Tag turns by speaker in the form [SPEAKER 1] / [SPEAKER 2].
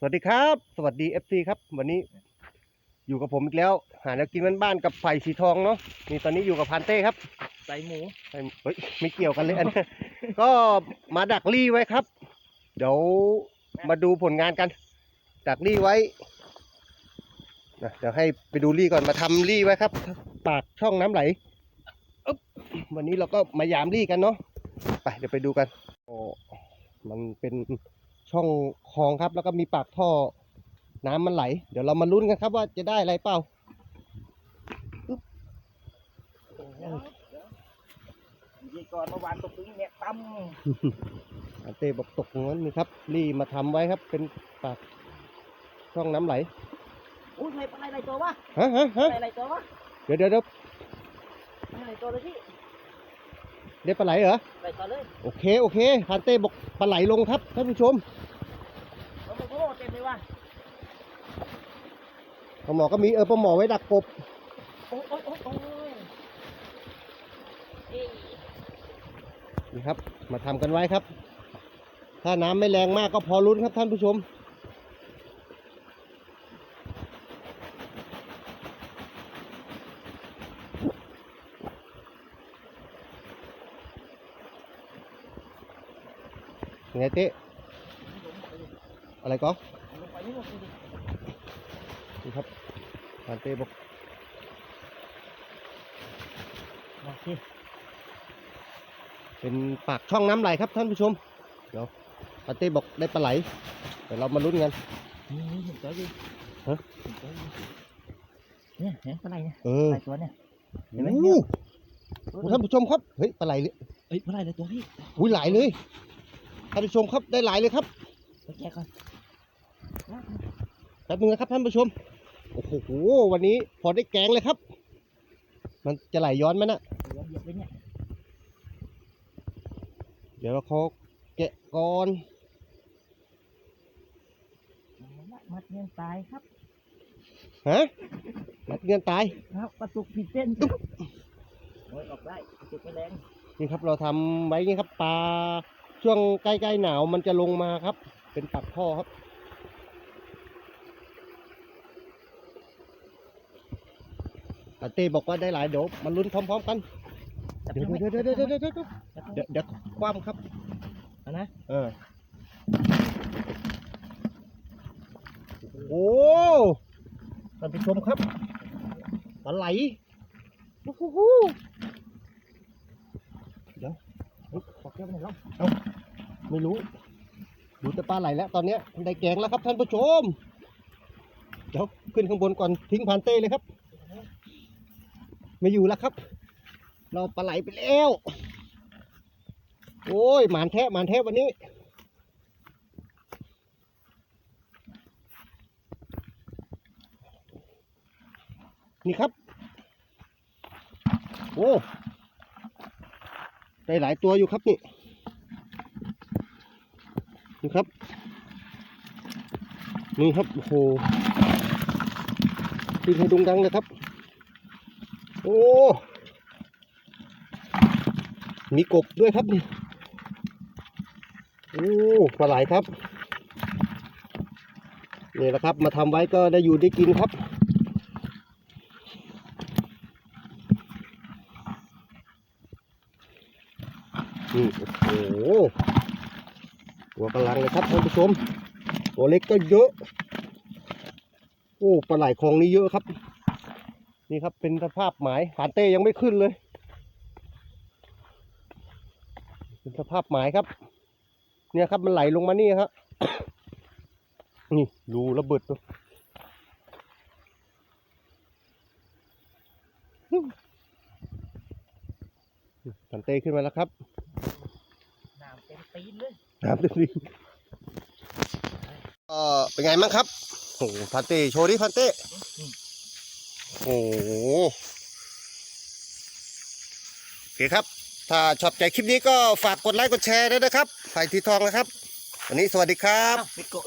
[SPEAKER 1] สวัสดีครับ สวัสดี FC ครับ วันนี้อยู่กับผมอีกแล้ว หาแล้วกินบ้านๆกับไผ่สีทองเนาะนี่ตอนนี้อยู่กับพันเต้ครับ
[SPEAKER 2] ใส่หมู
[SPEAKER 1] เฮ้ยเฮ้ยไม่เกี่ยวกันเลยอันนี้ก็มาดักลี่ไว้ครับ เดี๋ยวมาดูผลงานกัน ดักลี่ไว้นะเดี๋ยวให้ไปดูลี่ก่อนมาทำลี่ไว้ครับ ปากช่องน้ำไหลอึ๊บวันนี้เราก็มายามลี่กันเนาะไปเดี๋ยวไปดูกันโอ้มันเป็น ช่องคลองครับ แล้วก็มีปากท่อน้ำมันไหล เดี๋ยวเรามาลุ้นกันครับว่าจะได้อะไรเปล่า
[SPEAKER 2] ดีก่อนเมื่อวานตกตึงเนี่ยตั้ม
[SPEAKER 1] อันเต้บอกตกงั้นนี่ครับรีมาทำไว้ครับ เป็นปากช่องน้ำไหล
[SPEAKER 2] อุ้ยอะไรอะไรตัววะ
[SPEAKER 1] ฮะฮะฮะ
[SPEAKER 2] อะไรอะไรตัววะ
[SPEAKER 1] เดี๋ยวเดี๋ยวเดี๋ยว
[SPEAKER 2] อะไรตัวเลยพี่
[SPEAKER 1] ได้ปลาไหลเหรอ
[SPEAKER 2] อะไรตัวเลย
[SPEAKER 1] โอเคโอเคพันเต้บอกปลาไหลลงครับท่านผู้ชม
[SPEAKER 2] โอ้โหเต็มเลยว่ะ
[SPEAKER 1] ปลาหมอก็มีเออปลาหมอไว้ดักกบ
[SPEAKER 2] โอ้ยโอ้ยโอ้ยโอ้ยเอ้ย
[SPEAKER 1] นี่ครับ มาทำกันไว้ครับ ถ้าน้ำไม่แรงมากก็พอลุ้นครับท่านผู้ชม ยังไงเต้อะไรก็
[SPEAKER 2] ลงไปนี่หมดเลยดิ
[SPEAKER 1] นี่ครับพันเต้บอก
[SPEAKER 2] โอเค
[SPEAKER 1] เป็นปากช่องน้ำไหลครับท่านผู้ชม เดี๋ยวพันเต้บอกได้ปลาไหล เดี๋ยวเรามาลุ้นกัน
[SPEAKER 2] นี่นี่เห็นตัวอยู่
[SPEAKER 1] ฮะ
[SPEAKER 2] เห็นตัวอยู่เนี่ยเห็นอะไรเนี่ย
[SPEAKER 1] เออ
[SPEAKER 2] อะไรตัวเนี่ยเห็นไหม
[SPEAKER 1] โอ้โหท่านผู้ชมครับ เฮ้ย ปลาไหลเลย
[SPEAKER 2] เอ้ยอะไรเลยตัวพี่
[SPEAKER 1] อุ้ยหลายเลย ท่านผู้ชมครับได้หลายเลยครับ
[SPEAKER 2] ไปแจกก่อน
[SPEAKER 1] แป๊บนึงนะครับท่านผู้ชมโอ้โหวันนี้พอได้แกงเลยครับ มันจะไหลย้อนไหมนะ
[SPEAKER 2] เดี๋ยวเหยียบไปเนี่ย
[SPEAKER 1] เดี๋ยวเราเขาแกะก่อน
[SPEAKER 2] เอาละมัดเงินตายครับ
[SPEAKER 1] ฮะนัดเงินตาย
[SPEAKER 2] ครับกระตุกผิดเส้นโอ้ยออกได้กระตุกไม่แรง
[SPEAKER 1] นี่ครับเราทำไว้นี่ครับปลา ช่วงใกล้ๆหนาวมันจะลงมาครับ เป็นปักท่อครับอาเต้บอกว่าได้หลายเดี๋ยวมาลุ้นพร้อมๆกัน
[SPEAKER 2] จับ
[SPEAKER 1] เดี๋ยวเดี๋ยวเดี๋ยวเดี๋ยวเดี๋ยวเดี๋ยวเดี๋ยวเดี๋ยวคว่ำครับ
[SPEAKER 2] นะ
[SPEAKER 1] เออโอ้ท่านผู้ชมครับปลาไหลโอ้โหเดี๋ยว เฮ้ยวไปไหนแล้วเอ้าไม่รู้ดูแต่ปลาไหลแล้วตอนนี้ได้แกงแล้วครับท่านผู้ชม เดี๋ยวขึ้นข้างบนก่อนทิ้งผ่านเต้เลยครับ ไม่อยู่แล้วครับ เราปลาไหลไปแล้ว โอ้ยหมานแทะหมานแทะวันนี้นี่ครับ โอ้ ได้หลายตัวอยู่ครับนี่นี่ครับ นี่ครับโอ้โหขึ้นให้ดุงดังเลยครับ โอ้ มีกบด้วยครับนี่ โอ้ปลาไหลครับนี่แหละครับ มาทำไว้ก็ได้อยู่ได้กินครับ นี่โอ้โหตัวกำลังเลยครับท่านผู้ชม ตัวเล็กก็เยอะ โอ้ปลาไหลคลองนี้เยอะครับ นี่ครับเป็นสภาพหมายผานเต้ยังไม่ขึ้นเลย เป็นสภาพหมายครับ เนี่ยครับมันไหลลงมานี่ครับนี่รูระเบิดตัวผานเต้ขึ้นมาแล้วครับ
[SPEAKER 2] ต็มตีนเลย
[SPEAKER 1] น้ำดิเออเป็นไงบ้างครับโอ้โหพันเต้โชว์ดิพันเต้โอ้โหโอเคครับ ถ้าชอบใจคลิปนี้ก็ฝากกดไลค์กดแชร์ด้วยนะครับไฟทีทองนะครับ วันนี้สวัสดีครับ
[SPEAKER 2] อ้าวปิดโกะ